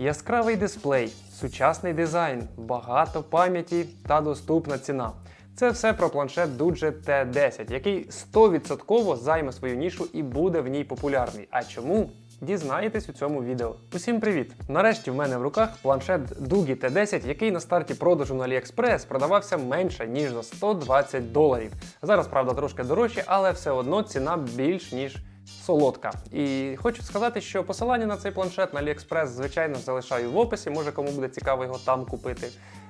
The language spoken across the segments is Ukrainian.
Яскравий дисплей, сучасний дизайн, багато пам'яті та доступна ціна. Це все про планшет Dudge T10, який 100% займе свою нішу і буде в ній популярний. А чому? Дізнаєтесь у цьому відео. Усім привіт! Нарешті в мене в руках планшет Dugi T10, який на старті продажу на AliExpress продавався менше ніж за 120 доларів. Зараз, правда, трошки дорожче, але все одно ціна більш ніж солодка. І хочу сказати, що посилання на цей планшет на AliExpress, звичайно, залишаю в описі. Може кому буде цікаво його там купити.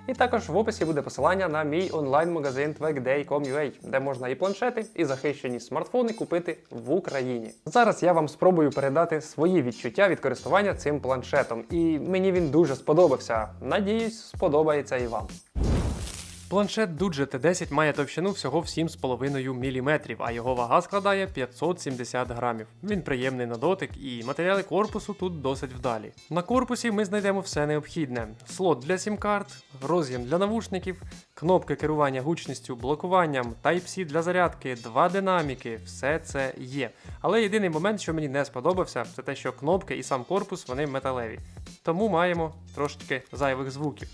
І також в описі буде посилання на мій онлайн-магазин twagday.com.ua, де можна і планшети, і захищені смартфони купити в Україні. Зараз я вам спробую передати свої відчуття від користування цим планшетом, і мені він дуже сподобався. Надіюсь, сподобається і вам. Планшет Dudge T10 має товщину всього в 7,5 мм, а його вага складає 570 грамів. Він приємний на дотик і матеріали корпусу тут досить вдалі. На корпусі ми знайдемо все необхідне: слот для сім-карт, роз'єм для навушників, кнопки керування гучністю, блокуванням, Type-C для зарядки, два динаміки, все це є. Але єдиний момент, що мені не сподобався, це те, що кнопки і сам корпус вони металеві. Тому маємо трошечки зайвих звуків.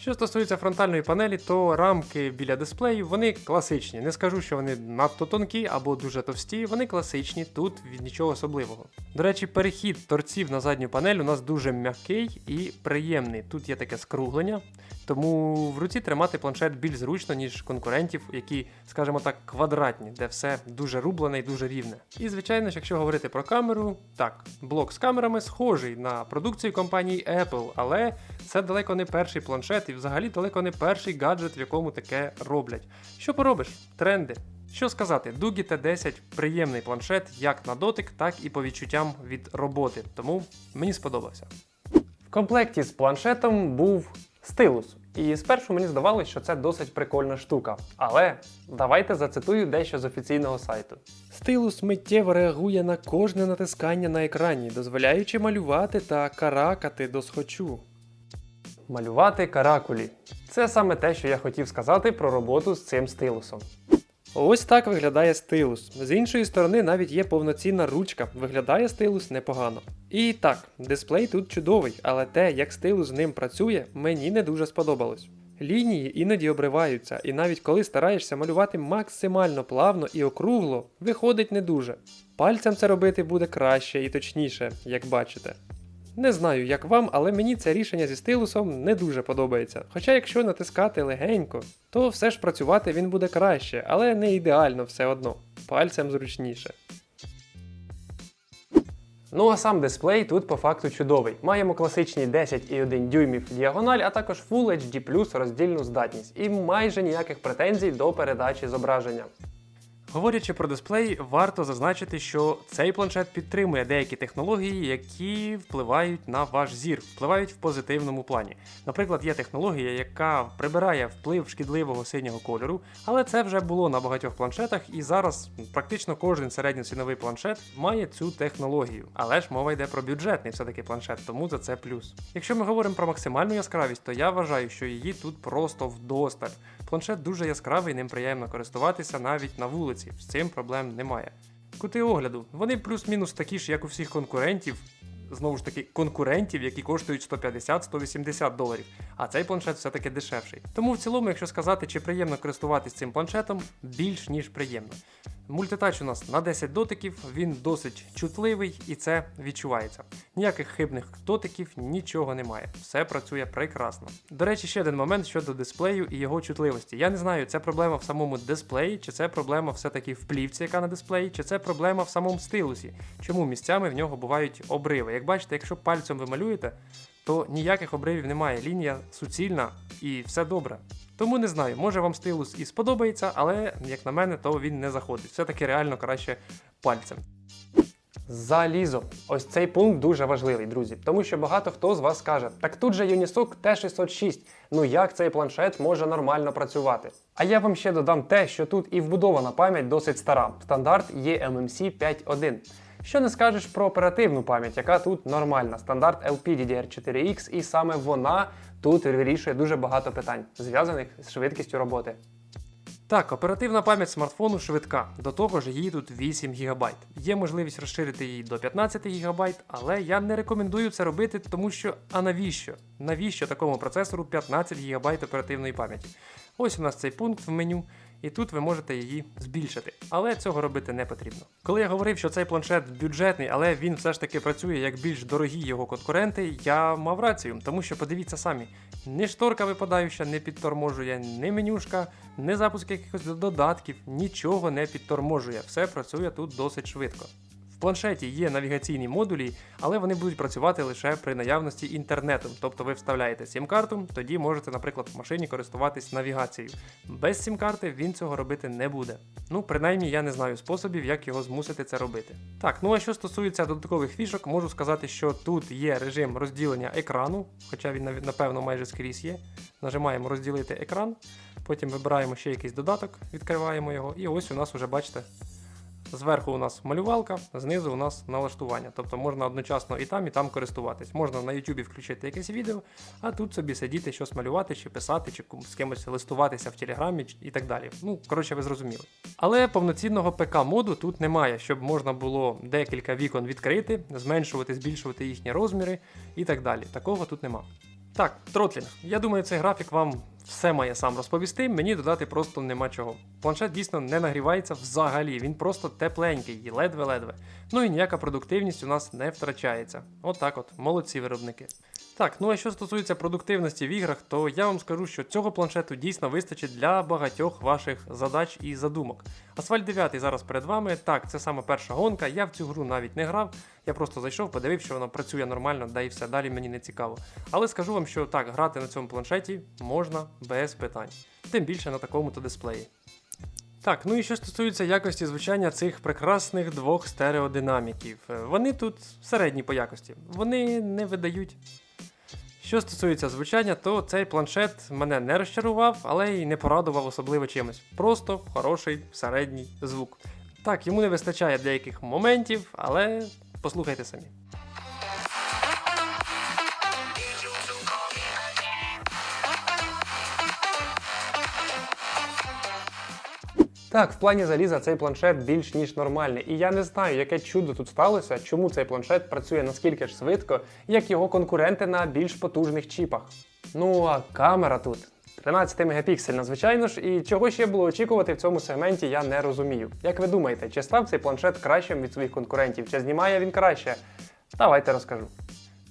Що стосується фронтальної панелі, то рамки біля дисплею вони класичні. Не скажу, що вони надто тонкі або дуже товсті, вони класичні, тут від нічого особливого. До речі, перехід торців на задню панель у нас дуже м'який і приємний. Тут є таке скруглення, тому в руці тримати планшет більш зручно, ніж конкурентів, які, скажімо так, квадратні, де все дуже рублене і дуже рівне. І звичайно ж, якщо говорити про камеру, так, блок з камерами схожий на продукцію компанії Apple, але це далеко не перший планшет і взагалі далеко не перший гаджет, в якому таке роблять. Що поробиш? Тренди. Що сказати, Дугі T10 приємний планшет як на дотик, так і по відчуттям від роботи, тому мені сподобався. В комплекті з планшетом був стилус. І спершу мені здавалося, що це досить прикольна штука. Але давайте зацитую дещо з офіційного сайту. Стилус миттєво реагує на кожне натискання на екрані, дозволяючи малювати та каракати до схочу. Малювати каракулі. Це саме те, що я хотів сказати про роботу з цим стилусом. Ось так виглядає стилус. З іншої сторони навіть є повноцінна ручка, виглядає стилус непогано. І так, дисплей тут чудовий, але те, як стилус з ним працює, мені не дуже сподобалось. Лінії іноді обриваються, і навіть коли стараєшся малювати максимально плавно і округло, виходить не дуже. Пальцем це робити буде краще і точніше, як бачите. Не знаю, як вам, але мені це рішення зі стилусом не дуже подобається. Хоча, якщо натискати легенько, то все ж працювати він буде краще, але не ідеально все одно. Пальцем зручніше. Ну а сам дисплей тут по факту чудовий. Маємо класичні 10,1 дюймів діагональ, а також Full HD роздільну здатність і майже ніяких претензій до передачі зображення. Говорячи про дисплей, варто зазначити, що цей планшет підтримує деякі технології, які впливають на ваш зір, впливають в позитивному плані. Наприклад, є технологія, яка прибирає вплив шкідливого синього кольору, але це вже було на багатьох планшетах, і зараз практично кожен середньоціновий планшет має цю технологію. Але ж мова йде про бюджетний все-таки планшет, тому за це плюс. Якщо ми говоримо про максимальну яскравість, то я вважаю, що її тут просто вдосталь. Планшет дуже яскравий, ним приємно користуватися навіть на вулиці. З цим проблем немає. Кути огляду, вони плюс-мінус такі ж, як у всіх конкурентів. Знову ж таки, конкурентів, які коштують 150-180 доларів, а цей планшет все-таки дешевший. Тому в цілому, якщо сказати, чи приємно користуватись цим планшетом, більш ніж приємно. Мультитач у нас на 10 дотиків, він досить чутливий і це відчувається. Ніяких хибних дотиків, нічого немає. Все працює прекрасно. До речі, ще один момент щодо дисплею і його чутливості. Я не знаю, це проблема в самому дисплеї, чи це проблема все-таки в плівці, яка на дисплеї, чи це проблема в самому стилусі. Чому місцями в нього бувають обриви. Як бачите, якщо пальцем ви малюєте, то ніяких обривів немає. Лінія суцільна і все добре. Тому не знаю, може вам стилус і сподобається, але, як на мене, то він не заходить. Все-таки реально краще пальцем. Залізо. Ось цей пункт дуже важливий, друзі, тому що багато хто з вас каже, так тут же Unisoc T606, ну як цей планшет може нормально працювати? А я вам ще додам те, що тут і вбудована пам'ять досить стара. Стандарт є MMC 5.1. Що не скажеш про оперативну пам'ять, яка тут нормальна, стандарт LPDDR4X, і саме вона тут вирішує дуже багато питань, зв'язаних з швидкістю роботи. Так, оперативна пам'ять смартфону швидка, до того ж її тут 8 ГБ. Є можливість розширити її до 15 ГБ, але я не рекомендую це робити, тому що а навіщо? Навіщо такому процесору 15 ГБ оперативної пам'яті? Ось у нас цей пункт в меню, і тут ви можете її збільшити. Але цього робити не потрібно. Коли я говорив, що цей планшет бюджетний, але він все ж таки працює як більш дорогі його конкуренти, я мав рацію, тому що подивіться самі, ні шторка випадаюча не підторможує, ні менюшка, ні запуск якихось додатків, нічого не підторможує. Все працює тут досить швидко. В планшеті є навігаційні модулі, але вони будуть працювати лише при наявності інтернету. Тобто ви вставляєте сім-карту, тоді можете, наприклад, в машині користуватись навігацією. Без сім-карти він цього робити не буде. Ну, принаймні, я не знаю способів, як його змусити це робити. Так, ну а що стосується додаткових фішок, можу сказати, що тут є режим розділення екрану, хоча він напевно майже скрізь є. Нажимаємо розділити екран, потім вибираємо ще якийсь додаток, відкриваємо його, і ось у нас уже бачите. Зверху у нас малювалка, знизу у нас налаштування. Тобто можна одночасно і там, і там користуватись. Можна на YouTube включити якесь відео, а тут собі сидіти, щось малювати, чи писати, чи з кимось листуватися в Телеграмі і так далі. Ну, коротше, ви зрозуміли. Але повноцінного ПК-моду тут немає, щоб можна було декілька вікон відкрити, зменшувати, збільшувати їхні розміри і так далі. Такого тут нема. Так, тротлінг. Я думаю, цей графік вам все має сам розповісти, мені додати просто нема чого. Планшет дійсно не нагрівається взагалі, він просто тепленький, ледве-ледве. Ну і ніяка продуктивність у нас не втрачається. Отак от, от, молодці виробники. Так, ну а що стосується продуктивності в іграх, то я вам скажу, що цього планшету дійсно вистачить для багатьох ваших задач і задумок. Асфальт 9 зараз перед вами. Так, це саме перша гонка. Я в цю гру навіть не грав. Я просто зайшов, подивився, що вона працює нормально, да і все, далі мені не цікаво. Але скажу вам, що так, грати на цьому планшеті можна без питань. Тим більше на такому-то дисплеї. Так, ну і що стосується якості звучання цих прекрасних двох стереодинаміків. Вони тут середні по якості. Вони не видають що стосується звучання, то цей планшет мене не розчарував, але й не порадував особливо чимось. Просто хороший середній звук. Так, йому не вистачає деяких моментів, але послухайте самі. Так, в плані заліза цей планшет більш ніж нормальний. І я не знаю, яке чудо тут сталося, чому цей планшет працює наскільки ж швидко, як його конкуренти на більш потужних чіпах. Ну а камера тут. 13 мегапіксельна, звичайно ж, і чого ще було очікувати в цьому сегменті, я не розумію. Як ви думаєте, чи став цей планшет кращим від своїх конкурентів, чи знімає він краще? Давайте розкажу.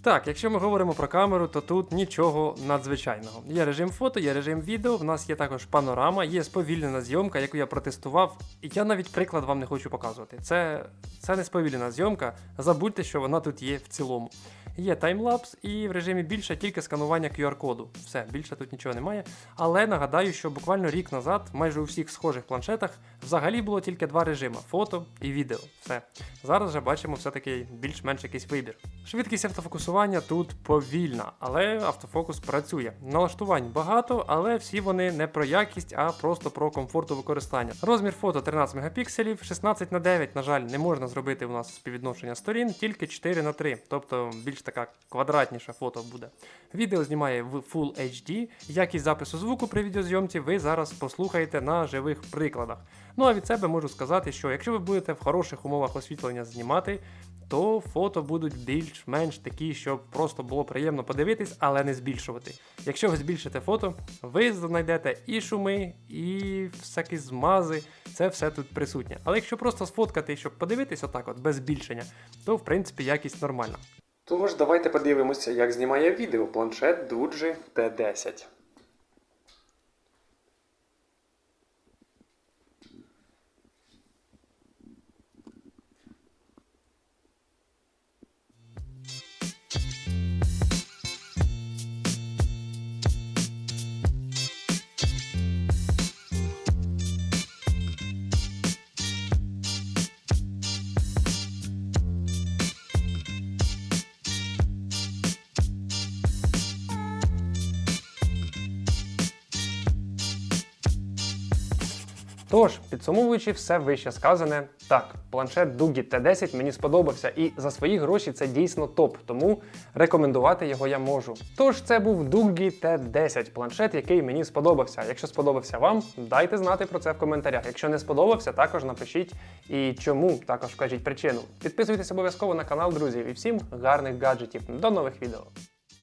Так, якщо ми говоримо про камеру, то тут нічого надзвичайного. Є режим фото, є режим відео, в нас є також панорама, є сповільнена зйомка, яку я протестував. І я навіть приклад вам не хочу показувати. Це це не сповільнена зйомка. Забудьте, що вона тут є в цілому. Є таймлапс і в режимі більше тільки сканування QR-коду. Все, більше тут нічого немає. Але нагадаю, що буквально рік назад, майже у всіх схожих планшетах, взагалі було тільки два режими фото і відео. Все. Зараз вже бачимо все-таки більш-менш якийсь вибір. Швидкість автофокусування тут повільна, але автофокус працює. Налаштувань багато, але всі вони не про якість, а просто про комфорт у використання. Розмір фото 13 мегапікселів, 16 на 9, на жаль, не можна зробити у нас співвідношення сторін, тільки 4 на 3, тобто більш така квадратніше фото буде. Відео знімає в Full HD. Якість запису звуку при відеозйомці ви зараз послухаєте на живих прикладах. Ну а від себе можу сказати, що якщо ви будете в хороших умовах освітлення знімати, то фото будуть більш-менш такі, щоб просто було приємно подивитись, але не збільшувати. Якщо ви збільшите фото, ви знайдете і шуми, і всякі змази, це все тут присутнє. Але якщо просто сфоткати, щоб подивитись отак, от без збільшення, то в принципі якість нормальна. Тож давайте подивимося, як знімає відео планшет Duji T10. Тож, підсумовуючи все вище сказане, так, планшет Дугі T10 мені сподобався, і за свої гроші це дійсно топ, тому рекомендувати його я можу. Тож це був Дугі T10, планшет, який мені сподобався. Якщо сподобався вам, дайте знати про це в коментарях. Якщо не сподобався, також напишіть і чому, також вкажіть причину. Підписуйтесь обов'язково на канал, друзі, і всім гарних гаджетів. До нових відео.